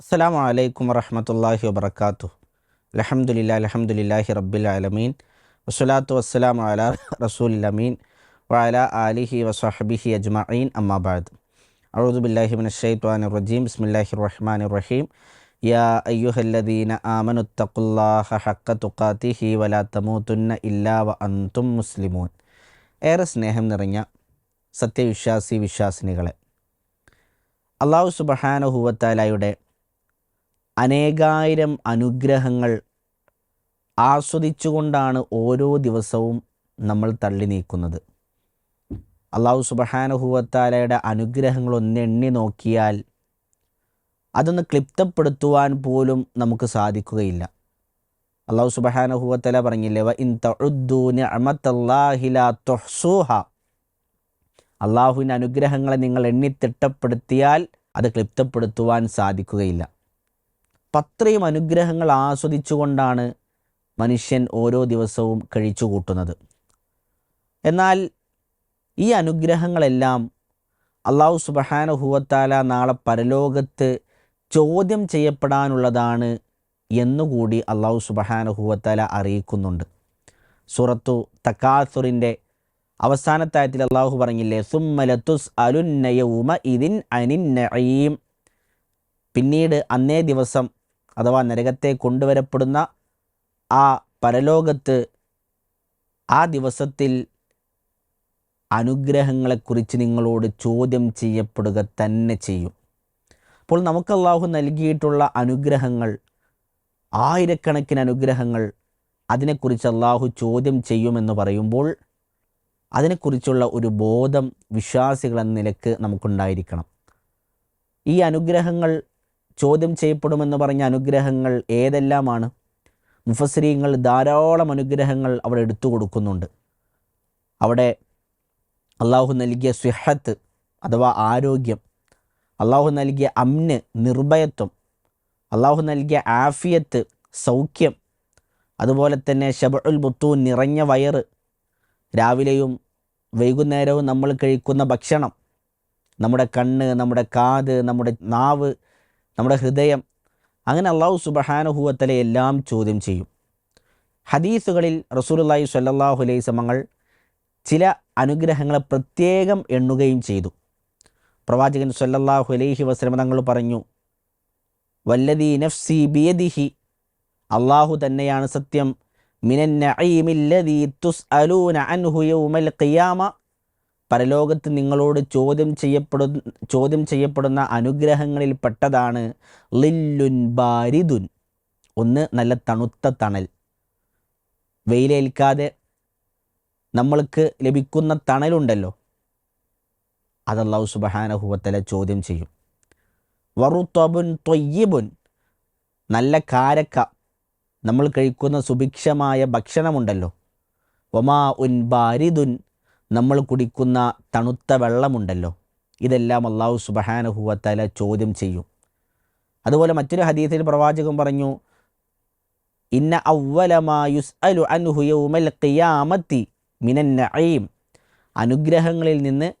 അസ്സാം വലൈക്കും വറഹമത്തല്ലാഹി വബർക്കാത്തു അലഹമുല്ല അലഹമുല്ലാഹി റബ്ബിൽ ആലമീൻ. വസ്സലാത്തു വസ്സലാം അല റസൂൽ അമീൻ. വഅല ആലിഹി വസഹബിഹി അജ്മഈൻ. അമ്മാബാദ് അഊദുബില്ലാഹി മിനശ്ശൈത്വാനിർ റജീം. ബിസ്മില്ലാഹിർ റഹ്മാനിർ റഹീം. യാ അയ്യുഹല്ലദീന ആമനുത്തഖുല്ലാഹ ഹഖ തുഖാതിഹി വലാ തമൂതുന്ന ഇല്ലാ വ അന്തും മുസ്ലിമൂൻ. ഏറെ സ്നേഹം നിറഞ്ഞ സത്യവിശ്വാസി വിശ്വാസിനികളെ. അള്ളാഹു സുബഹാനഹുവത്താലായുടെ അനേകായിരം അനുഗ്രഹങ്ങൾ ആസ്വദിച്ചുകൊണ്ടാണ് ഓരോ ദിവസവും നമ്മൾ തള്ളി നീക്കുന്നത്. അള്ളാഹു സുബഹാനഹുവത്താലയുടെ അനുഗ്രഹങ്ങൾ ഒന്ന് എണ്ണി നോക്കിയാൽ അതൊന്ന് ക്ലിപ്തപ്പെടുത്തുവാൻ പോലും നമുക്ക് സാധിക്കുകയില്ല. അള്ളാഹു സുബഹാനഹുവത്തല പറഞ്ഞില്ലേ വ ഇൻ അള്ളാഹുവിന്റെ അനുഗ്രഹങ്ങളെ നിങ്ങൾ എണ്ണി തിട്ടപ്പെടുത്തിയാൽ അത് ക്ലിപ്തപ്പെടുത്തുവാൻ സാധിക്കുകയില്ല. പത്രയും അനുഗ്രഹങ്ങൾ ആസ്വദിച്ചുകൊണ്ടാണ് മനുഷ്യൻ ഓരോ ദിവസവും കഴിച്ചു കൂട്ടുന്നത്. എന്നാൽ ഈ അനുഗ്രഹങ്ങളെല്ലാം അള്ളാഹു സുബഹാനഹുവത്താല നാളെ പരലോകത്ത് ചോദ്യം ചെയ്യപ്പെടാനുള്ളതാണ് എന്നുകൂടി അള്ളാഹു സുബഹാനഹുവത്താല അറിയിക്കുന്നുണ്ട്. സൂറത്തു തക്കാസുറിന്റെ അവസാനത്തായത്തിൽ അള്ളാഹു പറഞ്ഞില്ലേ സുമ്മലത്തുസ് അലുന്നയവുമ ഇതിൻ അനിൻ പിന്നീട് അന്നേ ദിവസം അഥവാ നരകത്തെ കൊണ്ടുവരപ്പെടുന്ന ആ പരലോകത്ത് ആ ദിവസത്തിൽ അനുഗ്രഹങ്ങളെക്കുറിച്ച് നിങ്ങളോട് ചോദ്യം ചെയ്യപ്പെടുക തന്നെ ചെയ്യും. അപ്പോൾ നമുക്ക് അള്ളാഹു നൽകിയിട്ടുള്ള അനുഗ്രഹങ്ങൾ ആയിരക്കണക്കിന് അനുഗ്രഹങ്ങൾ അതിനെക്കുറിച്ച് അള്ളാഹു ചോദ്യം ചെയ്യുമെന്ന് പറയുമ്പോൾ അതിനെക്കുറിച്ചുള്ള ഒരു ബോധം വിശ്വാസികൾ എന്ന നിലയ്ക്ക് നമുക്കുണ്ടായിരിക്കണം. ഈ അനുഗ്രഹങ്ങൾ ചോദ്യം ചെയ്യപ്പെടുമെന്ന് പറഞ്ഞ അനുഗ്രഹങ്ങൾ ഏതെല്ലാമാണ്? മുഫസ്രീങ്ങൾ ധാരാളം അനുഗ്രഹങ്ങൾ അവിടെ എടുത്തു കൊടുക്കുന്നുണ്ട്. അവിടെ അള്ളാഹു നൽകിയ സ്വിഹത്ത് അഥവാ ആരോഗ്യം അള്ളാഹു നൽകിയ അമ്ന് നിർഭയത്വം അള്ളാഹു നൽകിയ ആഫിയത്ത് സൗഖ്യം അതുപോലെ തന്നെ ഷബുൽ ബുത്തൂൻ നിറഞ്ഞ വയറ് രാവിലെയും വൈകുന്നേരവും നമ്മൾ കഴിക്കുന്ന ഭക്ഷണം നമ്മുടെ കണ്ണ് നമ്മുടെ കാത് നമ്മുടെ നാവ് നമ്മുടെ ഹൃദയം. അങ്ങനെ അള്ളാഹു സുബഹാനുഹൂവത്തലെ എല്ലാം ചോദ്യം ചെയ്യും. ഹദീസുകളിൽ റസൂലി സ്വല്ലല്ലാഹു അലൈഹി സമങ്ങൾ ചില അനുഗ്രഹങ്ങളെ പ്രത്യേകം എണ്ണുകയും ചെയ്തു. പ്രവാചകൻ സ്വല്ലല്ലാഹു അലൈഹി വസ്ലമ തങ്ങൾ പറഞ്ഞു വല്ലതി നഫ്സി ബിയദിഹി. അള്ളാഹു തന്നെയാണ് സത്യം മിനൻ നഈമില്ലദീ തുസ്അലൂന അൻഹു യൗമൽ ഖിയാമ. പരലോകത്ത് നിങ്ങളോട് ചോദ്യം ചെയ്യപ്പെടുന്ന ചോദ്യം ചെയ്യപ്പെടുന്ന അനുഗ്രഹങ്ങളിൽ പെട്ടതാണ് ലില്ലുൻ ബാരിദുൻ. ഒന്ന് നല്ല തണുത്ത തണൽ. വെയിലേൽക്കാതെ നമ്മൾക്ക് ലഭിക്കുന്ന തണലുണ്ടല്ലോ. അത് സുബഹാനഹുവത്തല ചോദ്യം ചെയ്യും. വറുത്തൊബുൻ തൊയ്യബുൻ. നല്ല കാരക്ക. നമ്മൾ കഴിക്കുന്ന സുഭിക്ഷമായ ഭക്ഷണമുണ്ടല്ലോ. ഒമാ ഉൻ ബാരിദുൻ. നമ്മൾ കുടിക്കുന്ന തണുത്ത വെള്ളമുണ്ടല്ലോ. ഇതെല്ലാം അള്ളാഹു സുബഹാനഹുവത്തല ചോദ്യം ചെയ്യും. അതുപോലെ മറ്റൊരു ഹദീസിൽ പ്രവാചകൻ പറഞ്ഞു ഇന്ന അവലമായുസ് അലു അൻഹു യൗമൽ ഖിയാമത്തി മിനൻ നഈം. അനുഗ്രഹങ്ങളിൽ നിന്ന്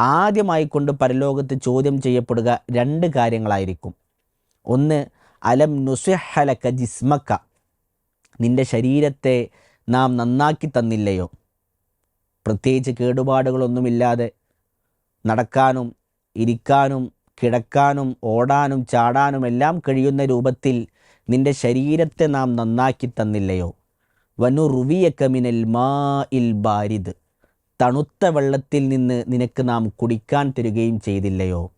ആദ്യമായി കൊണ്ട് പരലോകത്ത് ചോദ്യം ചെയ്യപ്പെടുക രണ്ട് കാര്യങ്ങളായിരിക്കും. ഒന്ന് അലം നുസിഹലക ജിസ്മക്ക നിന്റെ ശരീരത്തെ നാം നന്നാക്കി തന്നില്ലയോ? പ്രത്യേകിച്ച് കേടുപാടുകളൊന്നുമില്ലാതെ നടക്കാനും ഇരിക്കാനും കിടക്കാനും ഓടാനും ചാടാനും എല്ലാം കഴിയുന്ന രൂപത്തിൽ നിന്റെ ശരീരത്തെ നാം നന്നാക്കി തന്നില്ലയോ? വനു റുവിയക്കമിനൽ മാ ഇൽ ബാരിദ്. തണുത്ത വെള്ളത്തിൽ നിന്ന് നിനക്ക് നാം കുടിക്കാൻ തരുകയും ചെയ്തില്ലയോ?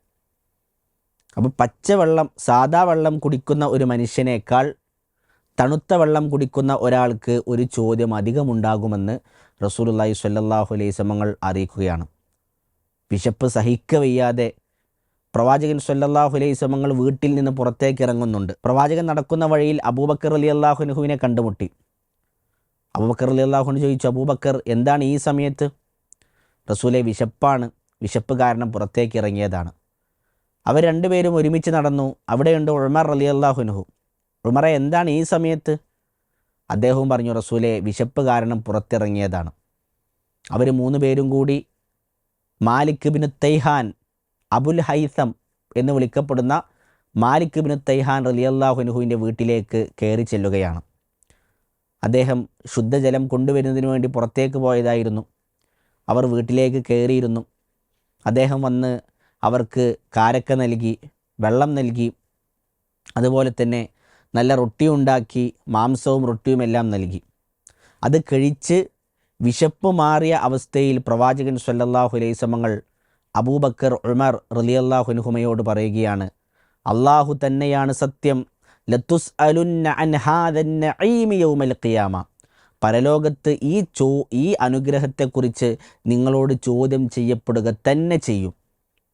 അപ്പോൾ പച്ചവെള്ളം സാദാ വെള്ളം കുടിക്കുന്ന ഒരു മനുഷ്യനേക്കാൾ തണുത്ത വെള്ളം കുടിക്കുന്ന ഒരാൾക്ക് ഒരു ചോദ്യം അധികമുണ്ടാകുമെന്ന് റസൂലുല്ലാഹി സ്വല്ലല്ലാഹു അലൈഹി സമങ്ങൾ അറിയിക്കുകയാണ്. വിശപ്പ് സഹിക്കവയ്യാതെ പ്രവാചകൻ സ്വല്ലല്ലാഹു അലൈഹി സമങ്ങൾ വീട്ടിൽ നിന്ന് പുറത്തേക്ക് ഇറങ്ങുന്നുണ്ട്. പ്രവാചകൻ നടക്കുന്ന വഴിയിൽ അബൂബക്കർ അലി അള്ളാഹുനുഹുവിനെ കണ്ടുമുട്ടി. അബൂബക്കർ അലി അൻഹു ചോദിച്ചു അബൂബക്കർ എന്താണ് ഈ സമയത്ത്? റസൂലെ വിശപ്പാണ്. വിശപ്പ് കാരണം പുറത്തേക്ക് ഇറങ്ങിയതാണ്. അവർ രണ്ടുപേരും ഒരുമിച്ച് നടന്നു. അവിടെയുണ്ട് ഉമർ അലി അള്ളാഹുനുഹു ഉമറെ എന്താണ് ഈ സമയത്ത്? അദ്ദേഹവും പറഞ്ഞു റസൂലെ വിശപ്പ് കാരണം പുറത്തിറങ്ങിയതാണ്. അവർ മൂന്ന് പേരും കൂടി Malik bin Taihan Abul Haisam എന്ന് വിളിക്കപ്പെടുന്ന മാലിക് ബിൻ തൈഹാൻ റലിയല്ലാഹുനുഹുവിന്റെ വീട്ടിലേക്ക് കയറി ചെല്ലുകയാണ്. അദ്ദേഹം ശുദ്ധജലം കൊണ്ടുവരുന്നതിന് വേണ്ടി പുറത്തേക്ക് പോയതായിരുന്നു. അവർ വീട്ടിലേക്ക് കയറിയിരുന്നു. അദ്ദേഹം വന്ന് അവർക്ക് കാരക്ക നൽകി വെള്ളം നൽകി. അതുപോലെ തന്നെ നല്ല റൊട്ടി ഉണ്ടാക്കി മാംസവും റൊട്ടിയും എല്ലാം നൽകി. അത് കഴിച്ച് വിശപ്പ് മാറിയ അവസ്ഥയിൽ പ്രവാചകൻ സല്ലല്ലാഹു അലൈസമങ്ങൾ അബൂബക്കർ ഉമർ റലിയല്ലാഹുനുഹുമയോട് പറയുകയാണ് അള്ളാഹു തന്നെയാണ് സത്യം. ലത്തുസ് അലുന്നൗമൽ ഖിയാമ. പരലോകത്ത് ഈ ചോ ഈ അനുഗ്രഹത്തെക്കുറിച്ച് നിങ്ങളോട് ചോദ്യം ചെയ്യപ്പെടുക തന്നെ ചെയ്യും.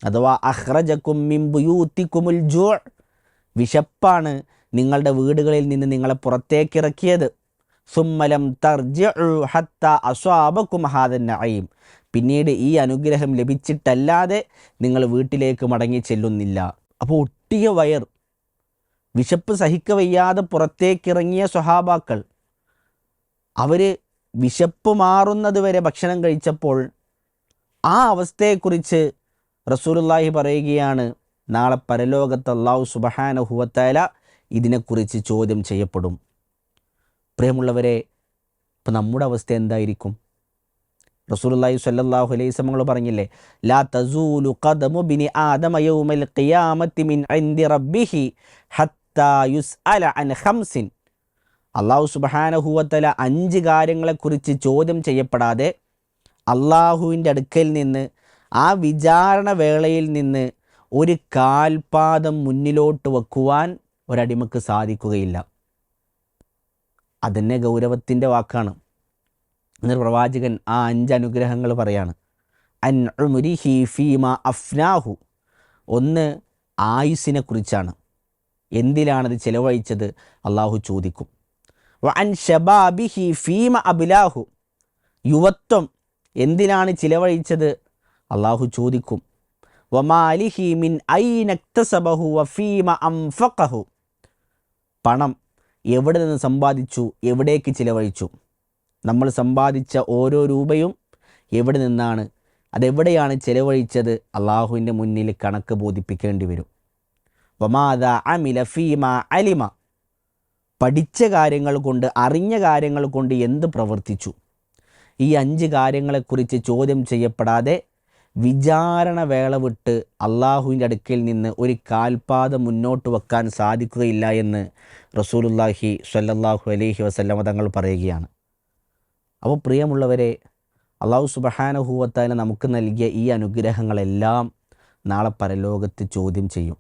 അഥവാ അഹ്റജക്കും മിംബുയൂത്തിക്കുമുൽ ജോ വിശപ്പാണ് നിങ്ങളുടെ വീടുകളിൽ നിന്ന് നിങ്ങളെ പുറത്തേക്കിറക്കിയത്. സുമ്മലം ഹത്ത പിന്നീട് ഈ അനുഗ്രഹം ലഭിച്ചിട്ടല്ലാതെ നിങ്ങൾ വീട്ടിലേക്ക് മടങ്ങി ചെല്ലുന്നില്ല. അപ്പോൾ ഒട്ടിയ വയർ വിശപ്പ് സഹിക്കവയ്യാതെ പുറത്തേക്കിറങ്ങിയ സ്വഹാബാക്കൾ അവർ വിശപ്പ് മാറുന്നത് വരെ ഭക്ഷണം കഴിച്ചപ്പോൾ ആ അവസ്ഥയെക്കുറിച്ച് റസൂലുള്ളാഹി പറയുകയാണ് നാളെ പരലോകത്ത് അള്ളാഹു സുബഹാനഹുവത്തായ ഇതിനെക്കുറിച്ച് ചോദ്യം ചെയ്യപ്പെടും. പ്രിയമുള്ളവരെ ഇപ്പം നമ്മുടെ അവസ്ഥ എന്തായിരിക്കും? റസൂലുള്ളാഹി സ്വല്ലല്ലാഹു അലൈഹി വസല്ലം പറഞ്ഞില്ലേ ലാ തസൂലു ഖദമു ബിനി ആദമ യൗമൽ ഖിയാമത്തി മിൻ ഇൻദി റബ്ബിഹി ഹത്താ യുസ്അല അൻ ഖംസിൻ. അള്ളാഹു സുബഹാനഹുവത്തല അഞ്ച് കാര്യങ്ങളെക്കുറിച്ച് ചോദ്യം ചെയ്യപ്പെടാതെ അള്ളാഹുവിന്റെ അടുക്കൽ നിന്ന് ആ വിചാരണ വേളയിൽ നിന്ന് ഒരു കാൽപാദം മുന്നിലോട്ട് വെക്കുവാൻ ഒരടിമക്ക് സാധിക്കുകയില്ല. അതന്നെ ഗൗരവത്തിന്റെ വാക്കാണ്. എന്നൊരു പ്രവാചകൻ ആ അഞ്ച് അനുഗ്രഹങ്ങൾ പറയാണ്. അൻ ഉമുരിഹി ഫീമ അഫ്നാഹു. ഒന്ന് ആയുസിനെ കുറിച്ചാണ്. എന്തിലാണത് ചിലവഴിച്ചത്? അള്ളാഹു ചോദിക്കും. അൻ ഷബാബിഹി ഫീമ അബിലാഹു. യുവത്വം എന്തിനാണ് ചിലവഴിച്ചത്? അള്ളാഹു ചോദിക്കും. വമാലിഹി മിൻ നക്തസബഹു വഫീമ അംഫഖഹു. പണം എവിടെ നിന്ന് സമ്പാദിച്ചു എവിടേക്ക് ചിലവഴിച്ചു. നമ്മൾ സമ്പാദിച്ച ഓരോ രൂപയും എവിടെ നിന്നാണ് അതെവിടെയാണ് ചിലവഴിച്ചത് അള്ളാഹുവിന്റെ മുന്നിൽ കണക്ക് ബോധിപ്പിക്കേണ്ടി വരും. വമാദ അമില ഫീമ അലിമ. പഠിച്ച കാര്യങ്ങൾ കൊണ്ട് അറിഞ്ഞ കാര്യങ്ങൾ കൊണ്ട് എന്ത് പ്രവർത്തിച്ചു? ഈ അഞ്ച് കാര്യങ്ങളെക്കുറിച്ച് ചോദ്യം ചെയ്യപ്പെടാതെ വിചാരണ വേള വിട്ട് അള്ളാഹുവിന്റെ അടുക്കൽ നിന്ന് ഒരു കാൽപാത മുന്നോട്ട് വെക്കാൻ സാധിക്കുകയില്ല എന്ന് റസൂലുല്ലാഹി സ്വല്ലല്ലാഹു അലൈഹി വസല്ലമ തങ്ങൾ പറയുകയാണ്. അപ്പോൾ പ്രിയമുള്ളവരെ അള്ളാഹു സുബഹാനഹൂവത്താല നമുക്ക് നൽകിയ ഈ അനുഗ്രഹങ്ങളെല്ലാം നാളെ പരലോകത്ത് ചോദ്യം ചെയ്യും.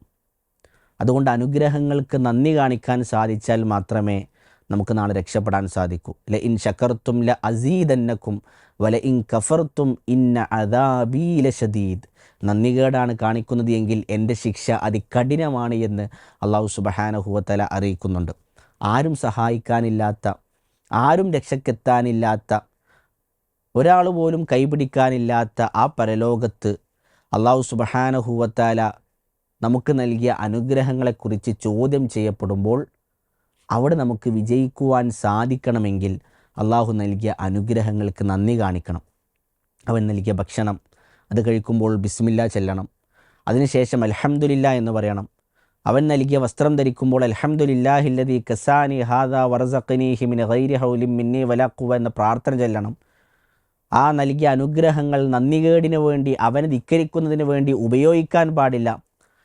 അതുകൊണ്ട് അനുഗ്രഹങ്ങൾക്ക് നന്ദി കാണിക്കാൻ സാധിച്ചാൽ മാത്രമേ നമുക്ക് നാളെ രക്ഷപ്പെടാൻ സാധിക്കൂ. ല ഇൻ ശക്കർത്തും ല അസീദന്നക്കും വല ഇൻ കഫർത്തും ഇന്ന അദാബീല ഷദീദ് നന്ദികേടാണ് കാണിക്കുന്നത് എങ്കിൽ എന്റെ ശിക്ഷ അതികഠിനമാണ് എന്ന് അള്ളാഹു സുബഹാനഹുവത്തല അറിയിക്കുന്നുണ്ട്. ആരും സഹായിക്കാനില്ലാത്ത ആരും രക്ഷക്കെത്താനില്ലാത്ത ഒരാൾ പോലും കൈപിടിക്കാനില്ലാത്ത ആ പരലോകത്ത് അള്ളാഹു സുബഹാനഹുവത്താല നമുക്ക് നൽകിയ അനുഗ്രഹങ്ങളെക്കുറിച്ച് ചോദ്യം ചെയ്യപ്പെടുമ്പോൾ അവിടെ നമുക്ക് വിജയിക്കുവാൻ സാധിക്കണമെങ്കിൽ അള്ളാഹു നൽകിയ അനുഗ്രഹങ്ങൾക്ക് നന്ദി കാണിക്കണം. അവൻ നൽകിയ ഭക്ഷണം അത് കഴിക്കുമ്പോൾ ബിസ്മില്ല ചെല്ലണം. അതിനുശേഷം അലഹമുല്ല എന്ന് പറയണം. അവൻ നൽകിയ വസ്ത്രം ധരിക്കുമ്പോൾ അലഹമുല്ലാഹില്ലതി കസാനി ഹാദ വറസഖനി വലാക്കുവ എന്ന പ്രാർത്ഥന ചെല്ലണം. ആ നൽകിയ അനുഗ്രഹങ്ങൾ നന്ദികേടിന് വേണ്ടി അവനെ ധിക്കരിക്കുന്നതിന് വേണ്ടി ഉപയോഗിക്കാൻ പാടില്ല.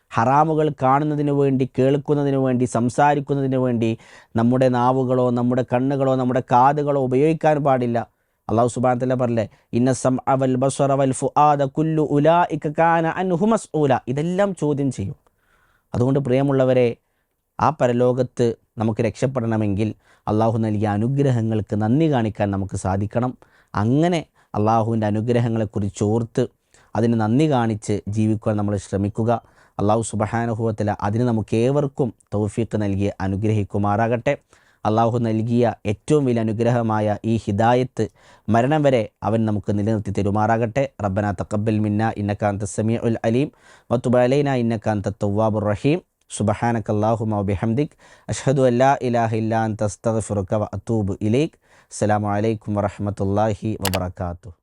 ഹറാമുകൾ കാണുന്നതിന് വേണ്ടി കേൾക്കുന്നതിന് വേണ്ടി സംസാരിക്കുന്നതിന് വേണ്ടി നമ്മുടെ നാവുകളോ നമ്മുടെ കണ്ണുകളോ നമ്മുടെ കാതുകളോ ഉപയോഗിക്കാൻ പാടില്ല. അള്ളാഹു സുബാൻ തല പറഞ്ഞേ ഇന്ന സം അവൽ ബസ്വർ അവൽ ഫുആദ കുല്ലു ഉല ഇക്കാന അൻഹുമസ് ഊല ഇതെല്ലാം ചോദ്യം ചെയ്യും. അതുകൊണ്ട് പ്രിയമുള്ളവരെ ആ പരലോകത്ത് നമുക്ക് രക്ഷപ്പെടണമെങ്കിൽ അള്ളാഹു നൽകിയ അനുഗ്രഹങ്ങൾക്ക് നന്ദി കാണിക്കാൻ നമുക്ക് സാധിക്കണം. അങ്ങനെ അള്ളാഹുവിന്റെ അനുഗ്രഹങ്ങളെക്കുറിച്ച് ഓർത്ത് അതിന് നന്ദി കാണിച്ച് ജീവിക്കുവാൻ നമ്മൾ ശ്രമിക്കുക. അള്ളാഹു സുബഹാനുഭവത്തിൽ അതിന് നമുക്ക് ഏവർക്കും തൗഫീഖ് നൽകി അനുഗ്രഹിക്കുമാറാകട്ടെ. അള്ളാഹു നൽകിയ ഏറ്റവും വലിയ അനുഗ്രഹമായ ഈ ഹിദായത്ത് മരണം വരെ അവൻ നമുക്ക് നിലനിർത്തി തരുമാറാകട്ടെ. റബ്ബന തക്കബൽ മിന്ന ഇന്നക്കാന്ത സമീ ഉൽ അലീം മത്തുബലൈന ഇന്നക്കാന്ത തവ്വാബുർ റഹീം. സുബഹാനക് അല്ലാഹുമ ബിഹംദിക് അഷ്ഹദു അല്ലാ ഇലാഹ ഇല്ലാ അസ്തഗ്ഫിറുക വ അസ്സാം ഇലൈക്. അസ്സലാമു അലൈക്കും വറഹ്മത്തുള്ളാഹി വബറകാതുഹു